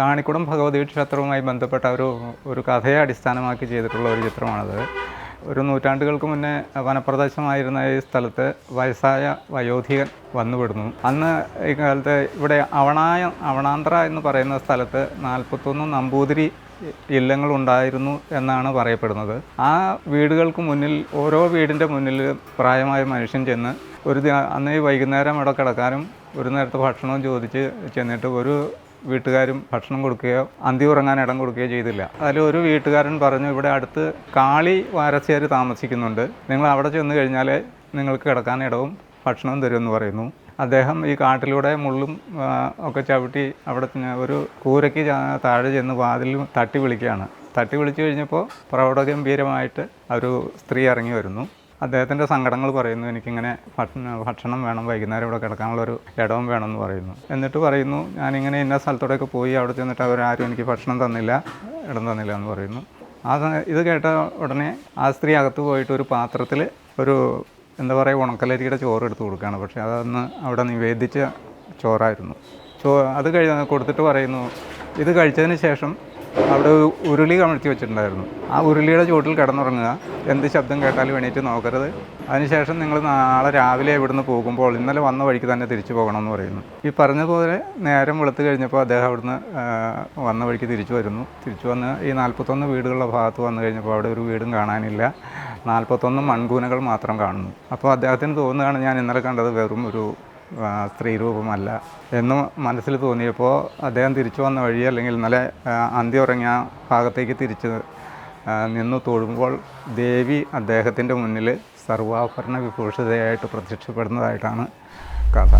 കാണിക്കുടം ഭഗവതി ക്ഷേത്രവുമായി ബന്ധപ്പെട്ട ഒരു ഒരു കഥയെ അടിസ്ഥാനമാക്കി ചെയ്തിട്ടുള്ള ഒരു ചിത്രമാണത്. ഒരു നൂറ്റാണ്ടുകൾക്ക് മുന്നേ വനപ്രദേശമായിരുന്ന ഈ സ്ഥലത്ത് വയസ്സായ വയോധികൻ വന്നുപെടുന്നു അന്ന് ഈ കാലത്ത് ഇവിടെ അവണായ അവണാന്ത്ര എന്ന് പറയുന്ന സ്ഥലത്ത് നാൽപ്പത്തൊന്ന് നമ്പൂതിരി ഇല്ലങ്ങളുണ്ടായിരുന്നു എന്നാണ് പറയപ്പെടുന്നത്. ആ വീടുകൾക്ക് മുന്നിൽ ഓരോ വീടിന്റെ മുന്നിൽ പ്രായമായ മനുഷ്യൻ ചെന്ന് ഒരു അന്ന് വൈകുന്നേരം അവിടെ കിടക്കാനും ഒരു നേരത്തെ ഭക്ഷണവും ചോദിച്ച് ചെന്നിട്ട് ഒരു വീട്ടുകാരും ഭക്ഷണം കൊടുക്കുകയോ അന്തി ഉറങ്ങാൻ ഇടം കൊടുക്കുകയോ ചെയ്തില്ല. അതിൽ ഒരു വീട്ടുകാരൻ പറഞ്ഞു ഇവിടെ അടുത്ത് കാളി വാരസ്യാർ താമസിക്കുന്നുണ്ട്. നിങ്ങൾ അവിടെ ചെന്ന് കഴിഞ്ഞാൽ നിങ്ങൾക്ക് കിടക്കാൻ ഇടവും ഭക്ഷണവും തരുമെന്ന് പറയുന്നു. അദ്ദേഹം ഈ കാട്ടിലൂടെ മുള്ളും ഒക്കെ ചവിട്ടി അവിടെ ഒരു കൂരയ്ക്ക് താഴെ ചെന്ന് വാതിൽ തട്ടി വിളിക്കുകയാണ്. തട്ടി വിളിച്ചു കഴിഞ്ഞപ്പോൾ പ്രൗഢഗംഭീരമായിട്ട് ഒരു സ്ത്രീ ഇറങ്ങി വരുന്നു. അദ്ദേഹത്തിന്റെ സങ്കടങ്ങൾ പറയുന്നു എനിക്കിങ്ങനെ ഭക്ഷണ വേണം വൈകുന്നേരം ഇവിടെ കിടക്കാനുള്ള ഒരു ഇടവും വേണമെന്ന് പറയുന്നു. എന്നിട്ട് പറയുന്നു ഞാനിങ്ങനെ ഇന്ന സ്ഥലത്തോടെയൊക്കെ പോയി അവിടെ ചെന്നിട്ട് അവരാരും എനിക്ക് ഭക്ഷണം തന്നില്ല ഇടം തന്നില്ല എന്ന് പറയുന്നു. ആ ഇത് കേട്ട ഉടനെ ആ സ്ത്രീ അകത്ത് പോയിട്ട് ഒരു പാത്രത്തിൽ ഒരു എന്താ പറയുക ഉണക്കലരിയുടെ ചോറ് എടുത്ത് കൊടുക്കുകയാണ്. പക്ഷേ അതൊന്ന് അവിടെ നിവേദിച്ച ചോറായിരുന്നു. ചോ അത് കഴി കൊടുത്തിട്ട് പറയുന്നു ഇത് കഴിച്ചതിന് ശേഷം അവിടെ ഉരുളി കമഴ്ത്തി വെച്ചിട്ടുണ്ടായിരുന്നു. ആ ഉരുളിയുടെ ചുവട്ടിൽ കിടന്നുറങ്ങുക. എന്ത് ശബ്ദം കേട്ടാലും എണീറ്റ് നോക്കരുത്. അതിനുശേഷം നിങ്ങൾ നാളെ രാവിലെ ഇവിടുന്ന് പോകുമ്പോൾ ഇന്നലെ വന്ന വഴിക്ക് തന്നെ തിരിച്ചു പോകണമെന്ന് പറയുന്നു. ഈ പറഞ്ഞതുപോലെ നേരം വെളുത്ത് കഴിഞ്ഞപ്പോൾ അദ്ദേഹം അവിടുന്ന് വന്ന വഴിക്ക് തിരിച്ചു വരുന്നു. തിരിച്ചു വന്ന് ഈ നാൽപ്പത്തൊന്ന് വീടുകളുടെ ഭാഗത്ത് വന്നു കഴിഞ്ഞപ്പോൾ അവിടെ ഒരു വീടും കാണാനില്ല. നാൽപ്പത്തൊന്ന് മൺകൂനകൾ മാത്രം കാണുന്നു. അപ്പോൾ അദ്ദേഹത്തിന് തോന്നുകയാണ് ഞാൻ ഇന്നലെ കണ്ടത് വെറും ഒരു സ്ത്രീരൂപമല്ല എന്ന് മനസ്സിൽ തോന്നിയപ്പോൾ അദ്ദേഹം തിരിച്ചു വന്ന വഴി അല്ലെങ്കിൽ ഇന്നലെ അന്ത്യ ഉറങ്ങിയ ഭാഗത്തേക്ക് തിരിച്ച് നിന്നു തൊഴുമ്പോൾ ദേവി അദ്ദേഹത്തിന്റെ മുന്നിൽ സർവാഭരണ വിഭൂഷിതയായിട്ട് പ്രത്യക്ഷപ്പെടുന്നതായിട്ടാണ് കഥ.